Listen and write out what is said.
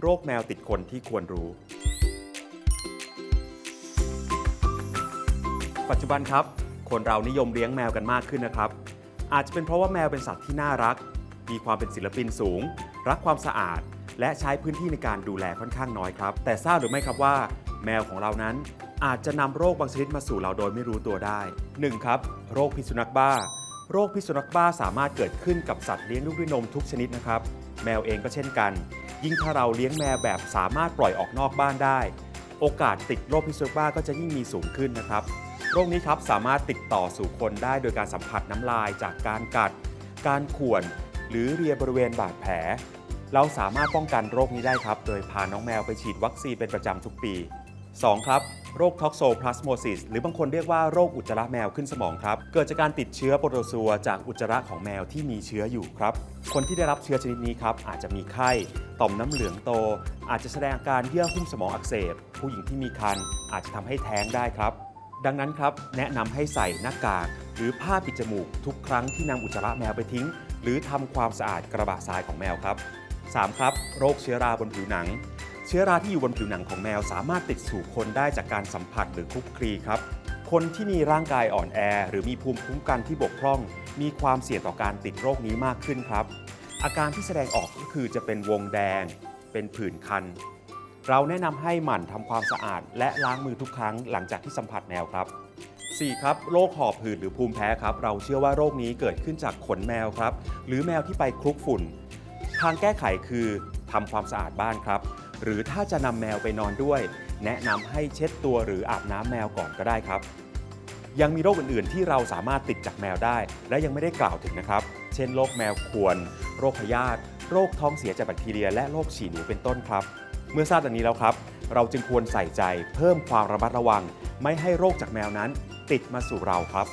โรคแมวติดคนที่ควรรู้ ปัจจุบันครับ คนเรานิยมเลี้ยงแมวกันมากขึ้นนะครับ อาจจะเป็นเพราะว่าแมวเป็นสัตว์ที่น่ารัก มีความเป็นศิลปินสูง รักความสะอาด และใช้พื้นที่ในการดูแลค่อนข้างน้อยครับ แต่ทราบหรือไม่ครับว่า แมวของเรานั้นอาจจะนำโรคบางชนิดมาสู่เราโดยไม่รู้ตัวได้ 1. ครับ โรคพิษสุนัขบ้า โรคพิษสุนัขบ้าสามารถเกิดขึ้นกับสัตว์เลี้ยงลูกด้วยนมทุกชนิดนะครับ แมวเองก็เช่นกัน ยิ่งถ้าเราเลี้ยงแมวแบบสามารถปล่อยออกนอกบ้านได้ โอกาสติดโรคพิษสุนัขบ้าก็จะยิ่งมีสูงขึ้นนะครับ โรคนี้ครับสามารถติดต่อสู่คนได้โดยการสัมผัสน้ำลายจากการกัด การข่วน หรือเรียบริเวณบาดแผล เราสามารถป้องกันโรคนี้ได้ครับ โดยพาน้องแมวไปฉีดวัคซีนเป็นประจำทุกปี 2. ครับ โรคท็อกโซพลาสโมซิสหรือบางคนเรียกว่าโรคอุจจาระแมวขึ้นสมองครับ เกิดจากการติดเชื้อโปรโตซัวจากอุจจาระของแมวที่มีเชื้ออยู่ครับ คนที่ได้รับเชื้อชนิดนี้ครับอาจจะมีไข้ ต่อมน้ำเหลืองโต อาจจะแสดงอาการเยื่อหุ้มสมองอักเสบ ผู้หญิงที่มีครรภ์อาจจะทำให้แท้งได้ครับ ดังนั้นครับแนะนำให้ใส่หน้ากาก หรือผ้าปิดจมูกทุกครั้งที่นำอุจจาระแมวไปทิ้ง หรือทำความสะอาดกระบะทรายของแมวครับ 3. ครับ โรคเชื้อราบนผิวหนัง เชื้อราที่อยู่บนผิวหนังของแมวสามารถติดสู่คนได้จากการสัมผัสหรือคลุกคลีครับ คนที่มีร่างกายอ่อนแอ หรือมีภูมิคุ้มกันที่บกพร่อง มีความเสี่ยงต่อการติดโรคนี้มากขึ้นครับ อาการที่แสดงออกก็คือจะเป็นวงแดง เป็นผื่นคัน เราแนะนำให้หมั่นทำความสะอาด และล้างมือทุกครั้งหลังจากที่สัมผัสแมวครับ 4. ครับโรคหอบหืดหรือภูมิแพ้ครับ เราเชื่อว่าโรคนี้เกิดขึ้นจากขนแมวครับ หรือแมวที่ไปคลุกฝุ่น ทางแก้ไขคือทำความสะอาดบ้านครับ หรือถ้าจะนำแมวไปนอนด้วย แนะนำให้เช็ดตัวหรืออาบน้ำแมวก่อนก็ได้ครับ ยังมีโรคอื่นๆ ที่เราสามารถติดจากแมวได้ และยังไม่ได้กล่าวถึงนะครับ เช่นโรคแมวควร โรคพยาธิโรคท้องเสียจากแบคทีเรีย และโรคฉี่หนูเป็นต้นครับ เมื่อทราบดังนี้แล้วครับ เราจึงควรใส่ใจเพิ่มความระมัดระวัง ไม่ให้โรคจากแมวนั้น ติดมาสู่เราครับ